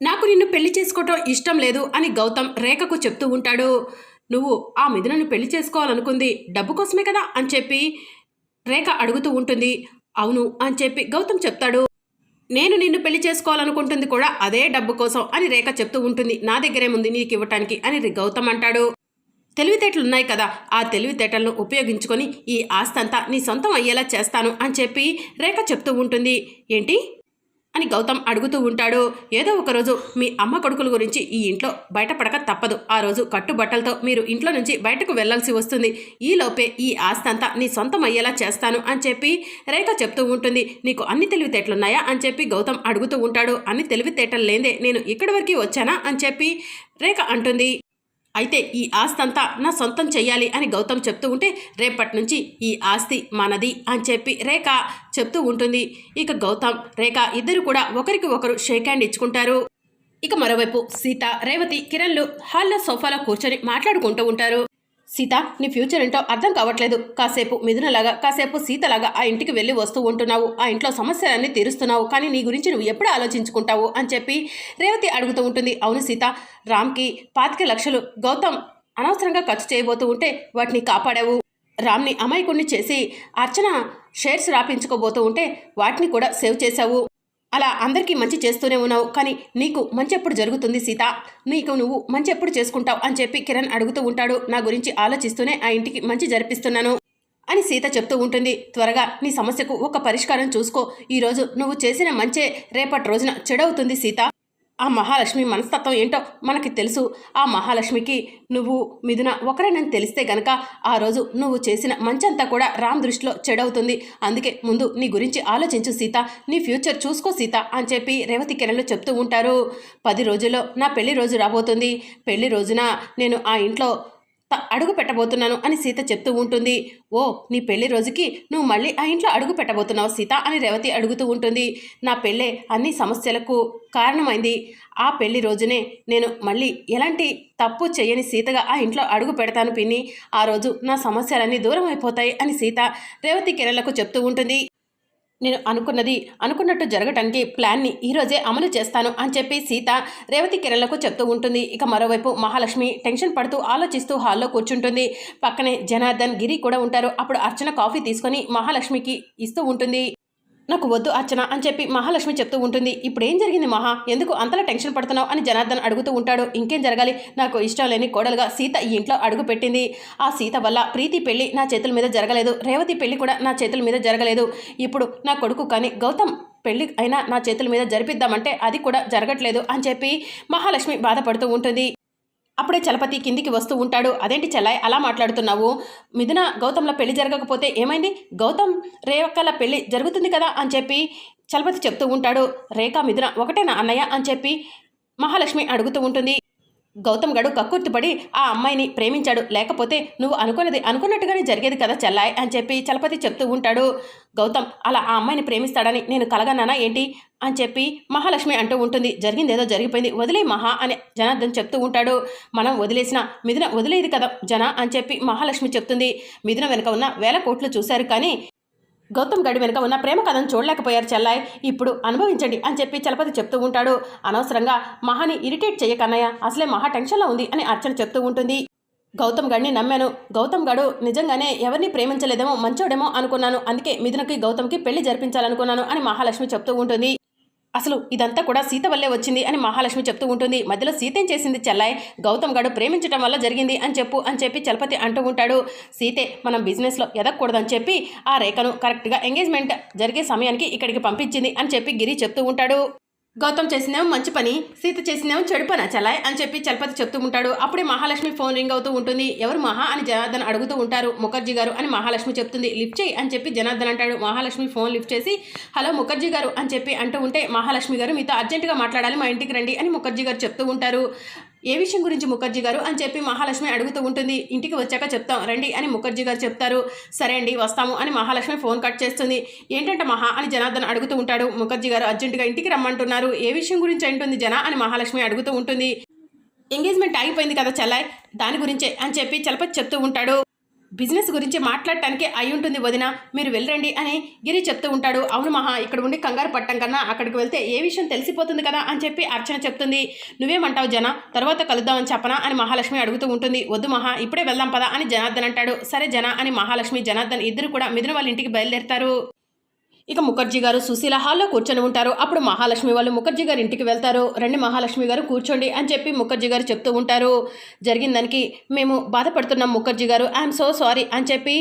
నాకు నిన్ను పెళ్ళి చేసుకోవటం ఇష్టం లేదు అని గౌతమ్ రేఖకు చెప్తూ ఉంటాడు. నువ్వు ఆ మిథునను పెళ్ళి చేసుకోవాలనుకుంది డబ్బు కోసమే కదా అని చెప్పి రేఖ అడుగుతూ ఉంటుంది. అవును అని చెప్పి గౌతమ్ చెప్తాడు. నేను నిన్ను పెళ్ళి చేసుకోవాలనుకుంటుంది కూడా అదే డబ్బు కోసం అని రేఖ చెప్తూ ఉంటుంది. నా దగ్గరేముంది నీకు ఇవ్వటానికి అని గౌతమ్ అంటాడు. తెలివితేటలు ఉన్నాయి కదా ఆ తెలివితేటలను ఉపయోగించుకొని ఈ ఆస్తంతా నీ సొంతం అయ్యేలా చేస్తాను అని చెప్పి రేఖ చెప్తూ ఉంటుంది. ఏంటి? అని గౌతమ్ అడుగుతూ ఉంటాడు. ఏదో ఒకరోజు మీ అమ్మ కొడుకుల గురించి ఈ ఇంట్లో బయటపడక తప్పదు. ఆ రోజు కట్టుబట్టలతో మీరు ఇంట్లో నుంచి బయటకు వెళ్ళాల్సి వస్తుంది. ఈ లోపే ఈ ఆస్తంతా నీ సొంతం అయ్యేలా చేస్తాను అని చెప్పి రేఖ చెప్తూ ఉంటుంది. నీకు అన్ని తెలివితేటలున్నాయా అని చెప్పి గౌతమ్ అడుగుతూ ఉంటాడు. అన్ని తెలివితేటలు లేదే నేను ఇక్కడి వరకు వచ్చానా అని చెప్పి రేఖ అంటుంది. అయితే ఈ ఆస్తి అంతా నా సొంతం చెయ్యాలి అని గౌతమ్ చెప్తూ ఉంటే రేపటి నుంచి ఈ ఆస్తి మనది అని చెప్పి రేఖ చెప్తూ ఉంటుంది. ఇక గౌతమ్ రేఖ ఇద్దరు కూడా ఒకరికి ఒకరు షేక్ హ్యాండ్ ఇచ్చుకుంటారు. ఇక మరోవైపు సీత రేవతి కిరణ్లు హాల్లో సోఫాలో కూర్చొని మాట్లాడుకుంటూ ఉంటారు. సీత నీ ఫ్యూచర్ ఏంటో అర్థం కావట్లేదు. కాసేపు మిథునలాగా కాసేపు సీతలాగా ఆ ఇంటికి వెళ్ళి వస్తూ ఉంటున్నావు. ఆ ఇంట్లో సమస్యలన్నీ తీరుస్తున్నావు. కానీ నీ గురించి నువ్వు ఎప్పుడు ఆలోచించుకుంటావు? అని చెప్పి రేవతి అడుగుతూ ఉంటుంది. అవును సీత రామ్కి పాతిక లక్షలు గౌతమ్ అనవసరంగా ఖర్చు చేయబోతూ ఉంటే వాటిని కాపాడావు. రామ్ని అమాయకుణ్ణి చేసి అర్చన షేర్స్ రాపించుకోబోతూ ఉంటే వాటిని కూడా సేవ్ చేశావు. అలా అందరికీ మంచి చేస్తూనే ఉన్నావు. కానీ నీకు మంచి ఎప్పుడు జరుగుతుంది సీత. నీకు నువ్వు మంచి ఎప్పుడు చేసుకుంటావు అని చెప్పి కిరణ్ అడుగుతూ ఉంటాడు. నా గురించి ఆలోచిస్తూనే ఆ ఇంటికి మంచి జరిపిస్తున్నాను అని సీత చెప్తూ ఉంటుంది. త్వరగా నీ సమస్యకు ఒక పరిష్కారం చూసుకో. ఈరోజు నువ్వు చేసిన మంచే రేపటి రోజున చెడవుతుంది సీత. ఆ మహాలక్ష్మి మనస్తత్వం ఏంటో మనకి తెలుసు. ఆ మహాలక్ష్మికి నువ్వు మిథున ఒకరేనని తెలిస్తే గనక ఆ రోజు నువ్వు చేసిన మంచంతా కూడా రామ్ దృష్టిలో చెడవుతుంది. అందుకే ముందు నీ గురించి ఆలోచించు సీత. నీ ఫ్యూచర్ చూసుకో సీత అని చెప్పి రేవతి కిరణ్లు చెప్తూ ఉంటారు. పది రోజుల్లో నా పెళ్ళి రోజు రాబోతుంది. పెళ్ళి రోజున నేను ఆ ఇంట్లో అడుగు పెట్టబోతున్నాను అని సీత చెప్తూ ఉంటుంది. ఓ నీ పెళ్ళి రోజుకి నువ్వు మళ్ళీ ఆ ఇంట్లో అడుగు పెట్టబోతున్నావు సీత అని రేవతి అడుగుతూ ఉంటుంది. నా పెళ్ళే అన్ని సమస్యలకు కారణమైంది. ఆ పెళ్ళి రోజునే నేను మళ్ళీ ఎలాంటి తప్పు చేయని సీతగా ఆ ఇంట్లో అడుగు పెడతాను పిన్ని. ఆ రోజు నా సమస్యలన్నీ దూరం అయిపోతాయి అని సీత రేవతి కిరణ్లకు చెప్తూ ఉంటుంది. నేను అనుకున్నది అనుకున్నట్టు జరగటానికి ప్లాన్ని ఈరోజే అమలు చేస్తాను అని చెప్పి సీత రేవతి కిరణ్లకు చెప్తూ ఉంటుంది. ఇక మరోవైపు మహాలక్ష్మి టెన్షన్ పడుతూ ఆలోచిస్తూ హాల్లో కూర్చుంటుంది. పక్కనే జనార్దన్ గిరి కూడా ఉంటారు. అప్పుడు అర్చన కాఫీ తీసుకొని మహాలక్ష్మికి ఇస్తూ ఉంటుంది. నాకు వద్దు అర్చన అని చెప్పి మహాలక్ష్మి చెప్తూ ఉంటుంది. ఇప్పుడు ఏం జరిగింది మహా? ఎందుకు అంతలా టెన్షన్ పడుతున్నావు అని జనార్దన్ అడుగుతూ ఉంటాడు. ఇంకేం జరగాలి? నాకు ఇష్టం లేని కోడలుగా సీత ఈ ఇంట్లో అడుగు పెట్టింది. ఆ సీత వల్ల ప్రీతి పెళ్ళి నా చేతుల మీద జరగలేదు. రేవతి పెళ్ళి కూడా నా చేతుల మీద జరగలేదు. ఇప్పుడు నా కొడుకు కానీ గౌతమ్ పెళ్ళి అయినా నా చేతుల మీద జరిపిద్దామంటే అది కూడా జరగట్లేదు అని చెప్పి మహాలక్ష్మి బాధపడుతూ ఉంటుంది. అప్పుడే చలపతి కిందికి వస్తూ ఉంటాడు. అదేంటి చెల్లాయి అలా మాట్లాడుతున్నావు? మిథున గౌతమ్ల పెళ్ళి జరగకపోతే ఏమైంది? గౌతమ్ రేవక్కల పెళ్ళి జరుగుతుంది కదా? అని చెప్పి చలపతి చెప్తూ ఉంటాడు. రేఖ మిథున ఒకటేనా అన్నయ్య? అని చెప్పి మహాలక్ష్మి అడుగుతూ ఉంటుంది. గౌతమ్ గడు కక్కుర్తిపడి ఆ అమ్మాయిని ప్రేమించాడు. లేకపోతే నువ్వు అనుకున్నది అనుకున్నట్టుగానే జరిగేది కదా చెల్లాయ్? అని చెప్పి చలపతి చెప్తూ ఉంటాడు. గౌతమ్ అలా ఆ అమ్మాయిని ప్రేమిస్తాడని నేను కలగన్నానా? ఏంటి? అని చెప్పి మహాలక్ష్మి అంటూ ఉంటుంది. జరిగిందేదో జరిగిపోయింది. వదిలే మహా అని జనార్దన్ చెప్తూ ఉంటాడు. మనం వదిలేసిన మిథున వదిలేది కదా జన అని చెప్పి మహాలక్ష్మి చెప్తుంది. మిథున వెనుక ఉన్న వేల కోట్లు చూశారు కానీ గౌతమ్ గడి వెనుక ఉన్న ప్రేమ కథను చూడలేకపోయారు చెల్లాయ్. ఇప్పుడు అనుభవించండి అని చెప్పి చలపతి చెప్తూ ఉంటాడు. అనవసరంగా మహాని ఇరిటేట్ చేయకన్నయ్య అసలే మహా టెన్షన్లో ఉంది అని అర్చన చెప్తూ ఉంటుంది. గౌతమ్ గడిని నమ్మాను. గౌతమ్ గడు నిజంగానే ఎవరిని ప్రేమించలేదేమో మంచోడేమో అనుకున్నాను. అందుకే మిథునకి గౌతమ్కి పెళ్ళి జరిపించాలనుకున్నాను అని మహాలక్ష్మి చెప్తూ ఉంటుంది. అసలు ఇదంతా కూడా సీత వల్లే వచ్చింది అని మహాలక్ష్మి చెప్తూ ఉంటుంది. మధ్యలో సీత ఏం చేసింది చెల్లాయ్? గౌతమ్ గారు ప్రేమించడం వల్ల జరిగింది అని చెప్పు అని చెప్పి చలపతి అంటూ ఉంటాడు. సీతే మనం బిజినెస్లో ఎదగకూడదని చెప్పి ఆ రేఖను కరెక్ట్గా ఎంగేజ్మెంట్ జరిగే సమయానికి ఇక్కడికి పంపించింది అని చెప్పి గిరి చెప్తూ ఉంటాడు. గౌతమ్ చేసిందేమో మంచి పని. సీత చేసిందేమో చెడు పని. చలాయ్ అని చెప్పి చలపతి చెప్తూ ఉంటాడు. అప్పుడే మహాలక్ష్మి ఫోన్ రింగ్ అవుతూ ఉంటుంది. ఎవరు మహా అని జనార్దన్ అడుగుతూ ఉంటారు. ముఖర్జీ గారు అని మహాలక్ష్మి చెప్తుంది. లిఫ్ట్ చేయి అని చెప్పి జనార్దన్ అంటాడు. మహాలక్ష్మి ఫోన్ లిఫ్ట్ చేసి హలో ముఖర్జీ గారు అని చెప్పి అంటూ ఉంటే మహాలక్ష్మి గారు మీతో అర్జెంటుగా మాట్లాడాలి మా ఇంటికి రండి అని ముఖర్జీ గారు చెప్తూ ఉంటారు. ఏ విషయం గురించి ముఖర్జీ గారు అని చెప్పి మహాలక్ష్మి అడుగుతూ ఉంటుంది. ఇంటికి వచ్చాక చెప్తాం. రండి అని ముఖర్జీ గారు చెప్తారు. సరే అండి వస్తాము అని మహాలక్ష్మి ఫోన్ కట్ చేస్తుంది. ఏంటంటే మహా అని జనార్దన్ అడుగుతూ ఉంటాడు. ముఖర్జీ గారు అర్జెంటుగా ఇంటికి రమ్మంటున్నారు. ఏ విషయం గురించి అంటుంది జన అని మహాలక్ష్మి అడుగుతూ ఉంటుంది. ఎంగేజ్మెంట్ ఆగిపోయింది కదా చల్లాయ్ దాని గురించే అని చెప్పి చలపతి చెప్తూ ఉంటాడు. బిజినెస్ గురించి మాట్లాడటానికి అయి ఉంటుంది వదిన. మీరు వెళ్ళండి అని గిరి చెప్తూ ఉంటాడు. అవును మహా ఇక్కడ ఉండి కంగారు పట్టం కన్నా అక్కడికి వెళ్తే ఏ విషయం తెలిసిపోతుంది కదా అని చెప్పి అర్చన చెప్తుంది. నువ్వేమంటావు జన? తర్వాత కలుద్దామని చెప్పనా అని మహాలక్ష్మి అడుగుతూ ఉంటుంది. వద్దు మహా ఇప్పుడే వెళ్దాం పదా అని జనార్దన్ అంటాడు. సరే జన అని మహాలక్ష్మి జనార్దన్ ఇద్దరు కూడా మిథున వాళ్ళ ఇంటికి బయలుదేరుతారు. ఇక ముఖర్జీ గారు సుశీల హాల్లో కూర్చొని ఉంటారు. అప్పుడు మహాలక్ష్మి వాళ్ళు ముఖర్జీ గారి ఇంటికి వెళ్తారు. రండి మహాలక్ష్మి గారు కూర్చోండి అని చెప్పి ముఖర్జీ గారు చెప్తూ ఉంటారు. జరిగిన దానికి మేము బాధపడుతున్నాం ముఖర్జీ గారు. ఐఎమ్ సో సారీ అని చెప్పి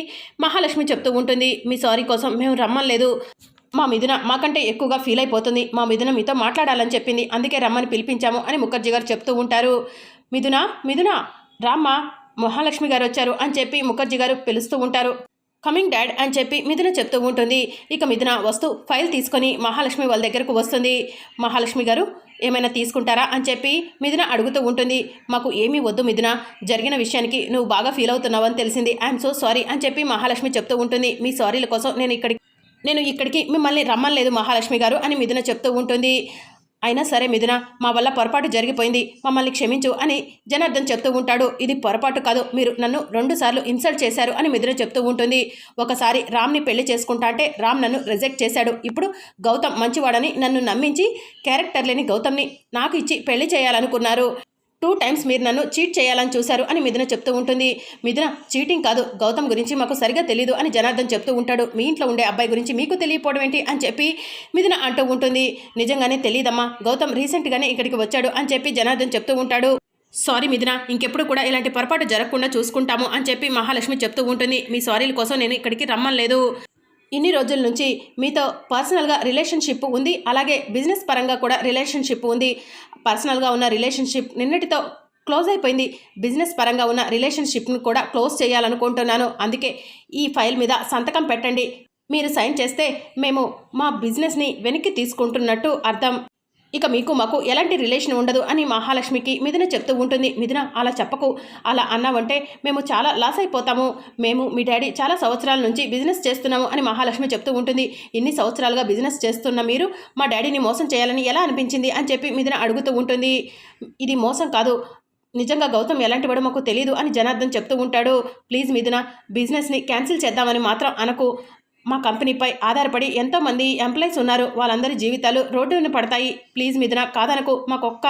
మహాలక్ష్మి చెప్తూ ఉంటుంది. మీ సారీ కోసం మేము రమ్మలేదు మా మిథున మాకంటే ఎక్కువగా ఫీల్ అయిపోతుంది. మా మిథున మీతో మాట్లాడాలని చెప్పింది. అందుకే రమ్మని పిలిపించాము అని ముఖర్జీ గారు చెప్తూ ఉంటారు. మిథున మిథున రామ్మ మహాలక్ష్మి గారు వచ్చారు అని చెప్పి ముఖర్జీ గారు పిలుస్తూ ఉంటారు. కమింగ్ డాడ్ అని చెప్పి మిథున చెప్తూ ఉంటుంది. ఇక మిథున వస్తూ ఫైల్ తీసుకొని మహాలక్ష్మి వాళ్ళ దగ్గరకు వస్తుంది. మహాలక్ష్మి గారు ఏమైనా తీసుకుంటారా? అని చెప్పి మిథున అడుగుతూ ఉంటుంది. మాకు ఏమీ వద్దు మిథున జరిగిన విషయానికి నువ్వు బాగా ఫీల్ అవుతున్నావు అని తెలిసింది. ఐఎమ్ సో సారీ అని చెప్పి మహాలక్ష్మి చెప్తూ ఉంటుంది. మీ సారీల కోసం నేను ఇక్కడికి నేను ఇక్కడికి మిమ్మల్ని రమ్మలేదు మహాలక్ష్మి గారు అని మిథున చెప్తూ ఉంటుంది. అయినా సరే మిథున మా వల్ల పొరపాటు జరిగిపోయింది. మమ్మల్ని క్షమించు అని జనార్దన్ చెప్తూ ఉంటాడు. ఇది పొరపాటు కాదు. మీరు నన్ను రెండు సార్లు ఇన్సల్ట్ చేశారు అని మిథున చెప్తూ ఉంటుంది. ఒకసారి రామ్ని పెళ్ళి చేసుకుంటా అంటే రామ్ నన్ను రిజెక్ట్ చేశాడు. ఇప్పుడు గౌతమ్ మంచివాడని నన్ను నమ్మించి క్యారెక్టర్ లేని గౌతమ్ని నాకు ఇచ్చి పెళ్ళి చేయాలనుకున్నారు. టూ టైమ్స్ మీరు నన్ను చీట్ చేయాలని చూశారు అని మిథున చెప్తూ ఉంటుంది. మిథున చీటింగ్ కాదు గౌతమ్ గురించి మాకు సరిగా తెలియదు అని జనార్దన్ చెప్తూ ఉంటాడు. మీ ఇంట్లో ఉండే అబ్బాయి గురించి మీకు తెలియకపోవడం ఏంటి అని చెప్పి మిథున అంటూ ఉంటుంది. నిజంగానే తెలియదమ్మా గౌతమ్ రీసెంట్గానే ఇక్కడికి వచ్చాడు అని చెప్పి జనార్దన్ చెప్తూ ఉంటాడు. సారీ మిథున ఇంకెప్పుడు కూడా ఇలాంటి పొరపాటు జరగకుండా చూసుకుంటాము అని చెప్పి మహాలక్ష్మి చెప్తూ ఉంటుంది. మీ సారీల కోసం నేను ఇక్కడికి రమ్మలేదు ఇన్ని రోజుల నుంచి మీతో పర్సనల్గా రిలేషన్షిప్ ఉంది. అలాగే బిజినెస్ పరంగా కూడా రిలేషన్షిప్ ఉంది. పర్సనల్గా ఉన్న రిలేషన్షిప్ నిన్నటితో క్లోజ్ అయిపోయింది. బిజినెస్ పరంగా ఉన్న రిలేషన్షిప్ను కూడా క్లోజ్ చేయాలనుకుంటున్నాను. అందుకే ఈ ఫైల్ మీద సంతకం పెట్టండి. మీరు సైన్ చేస్తే మేము మా బిజినెస్ని వెనక్కి తీసుకుంటున్నట్టు అర్థం. ఇక మీకు మాకు ఎలాంటి రిలేషన్ ఉండదు అని మహాలక్ష్మికి మిథున చెప్తూ ఉంటుంది. మిథున అలా చెప్పకు. అలా అన్నావంటే మేము చాలా లాస్ అయిపోతాము. మేము మీ డాడీ చాలా సంవత్సరాల నుంచి బిజినెస్ చేస్తున్నాము అని మహాలక్ష్మి చెప్తూ ఉంటుంది. ఇన్ని సంవత్సరాలుగా బిజినెస్ చేస్తున్న మీరు మా డాడీని మోసం చేయాలని ఎలా అనిపించింది అని చెప్పి మిథున అడుగుతూ ఉంటుంది. ఇది మోసం కాదు. నిజంగా గౌతమ్ ఎలాంటి వాడు మాకు తెలియదు అని జనార్దన్ చెప్తూ ఉంటాడు. ప్లీజ్ మిథున బిజినెస్ని క్యాన్సిల్ చేద్దామని మాత్రం అనకు. మా కంపెనీపై ఆధారపడి ఎంతోమంది ఎంప్లాయీస్ ఉన్నారు. వాళ్ళందరి జీవితాలు రోడ్డున పడతాయి. ప్లీజ్ మిథున కాదనకు మాకొక్క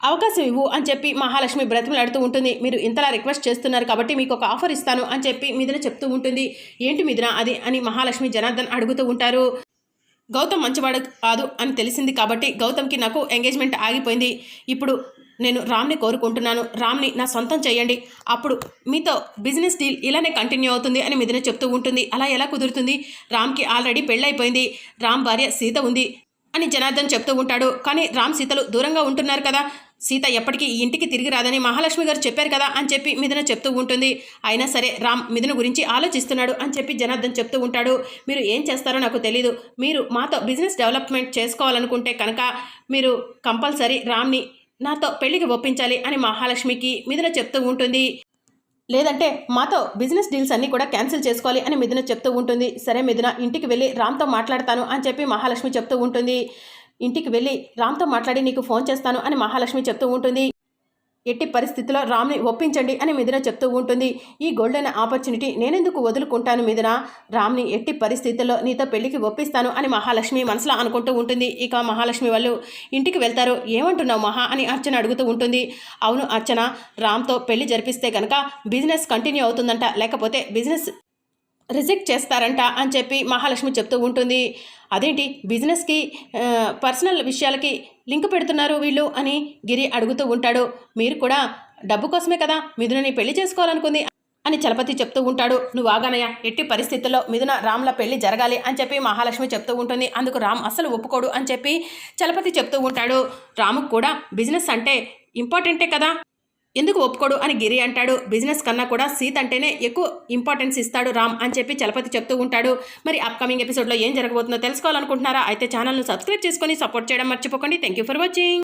అవకాశం ఇవ్వు అని చెప్పి మహాలక్ష్మి బ్రతిమలాడుతూ ఉంటుంది. మీరు ఇంతలా రిక్వెస్ట్ చేస్తున్నారు కాబట్టి మీకు ఒక ఆఫర్ ఇస్తాను అని చెప్పి మిథున చెప్తూ ఉంటుంది. ఏంటి మిథున అది అని మహాలక్ష్మి జనార్దన్ అడుగుతూ ఉంటారు. గౌతమ్ మంచివాడు కాదు అని తెలిసింది కాబట్టి గౌతమ్కి నాకు ఎంగేజ్మెంట్ ఆగిపోయింది. ఇప్పుడు నేను రామ్ని కోరుకుంటున్నాను. రామ్ని నా సొంతం చేయండి. అప్పుడు మీతో బిజినెస్ డీల్ ఇలానే కంటిన్యూ అవుతుంది అని మిథున చెప్తూ ఉంటుంది. అలా ఎలా కుదురుతుంది? రామ్కి ఆల్రెడీ పెళ్ళైపోయింది. రామ్ భార్య సీత ఉంది అని జనార్దన్ చెప్తూ ఉంటాడు. కానీ రామ్ సీతలు దూరంగా ఉంటున్నారు కదా. సీత ఎప్పటికీ ఈ ఇంటికి తిరిగి రాదని మహాలక్ష్మి గారు చెప్పారు కదా అని చెప్పి మిథున చెప్తూ ఉంటుంది. అయినా సరే రామ్ మిథున గురించి ఆలోచిస్తున్నాడు అని చెప్పి జనార్దన్ చెప్తూ ఉంటాడు. మీరు ఏం చేస్తారో నాకు తెలీదు. మీరు మాతో బిజినెస్ డెవలప్మెంట్ చేసుకోవాలనుకుంటే కనుక మీరు కంపల్సరీ రామ్ని నాతో పెళ్ళికి ఒప్పించాలి అని మహాలక్ష్మికి మిథున చెప్తూ ఉంటుంది. లేదంటే మాతో బిజినెస్ డీల్స్ అన్నీ కూడా క్యాన్సిల్ చేసుకోవాలి అని మిథున చెప్తూ ఉంటుంది. సరే మిథున ఇంటికి వెళ్ళి రామ్తో మాట్లాడతాను అని చెప్పి మహాలక్ష్మి చెప్తూ ఉంటుంది. ఇంటికి వెళ్ళి రామ్తో మాట్లాడి నీకు ఫోన్ చేస్తాను అని మహాలక్ష్మి చెప్తూ ఉంటుంది. ఎట్టి పరిస్థితిలో రామ్ని ఒప్పించండి అని మిథున చెప్తూ ఉంటుంది. ఈ గోల్డెన్ ఆపర్చునిటీ నేనెందుకు వదులుకుంటాను మిథున? రామ్ని ఎట్టి పరిస్థితుల్లో నీతో పెళ్ళికి ఒప్పిస్తాను అని మహాలక్ష్మి మనసులో అనుకుంటూ ఉంటుంది. ఇక మహాలక్ష్మి వాళ్ళు ఇంటికి వెళ్తారు. ఏమంటున్నావు మహా? అని అర్చన అడుగుతూ ఉంటుంది. అవును అర్చన రామ్తో పెళ్ళి జరిపిస్తే కనుక బిజినెస్ కంటిన్యూ అవుతుందంట. లేకపోతే బిజినెస్ రిజెక్ట్ చేస్తారంట అని చెప్పి మహాలక్ష్మి చెప్తూ ఉంటుంది. అదేంటి? బిజినెస్కి పర్సనల్ విషయాలకి లింక్ పెడుతున్నారు వీళ్ళు అని గిరి అడుగుతూ ఉంటాడు. మీరు కూడా డబ్బు కోసమే కదా మిథునని పెళ్ళి చేసుకోవాలనుకుంది అని చలపతి చెప్తూ ఉంటాడు. నువ్వు ఆగానయ్య ఎట్టి పరిస్థితుల్లో మిథున రామ్ల పెళ్ళి జరగాలి అని చెప్పి మహాలక్ష్మి చెప్తూ ఉంటుంది. అందుకు రామ్ అసలు ఒప్పుకోడు అని చెప్పి చలపతి చెప్తూ ఉంటాడు. రాముకు కూడా బిజినెస్ అంటే ఇంపార్టెంటే కదా. ఎందుకు ఒప్పుకోడు అని గిరి అంటాడు. బిజినెస్ కన్నా కూడా సీత అంటేనే ఎక్కువ ఇంపార్టెన్స్ ఇస్తాడు రామ్ అని చెప్పి చలపతి చెప్తూ ఉంటాడు. మరి అప్కమింగ్ ఎపిసోడ్లో ఏం జరగబోతుందో తెలుసుకోవాలనుకుంటున్నారా? అయితే ఛానల్ను సబ్స్క్రైబ్ చేసుకొని సపోర్ట్ చేయడం మర్చిపోకండి. Thank you for watching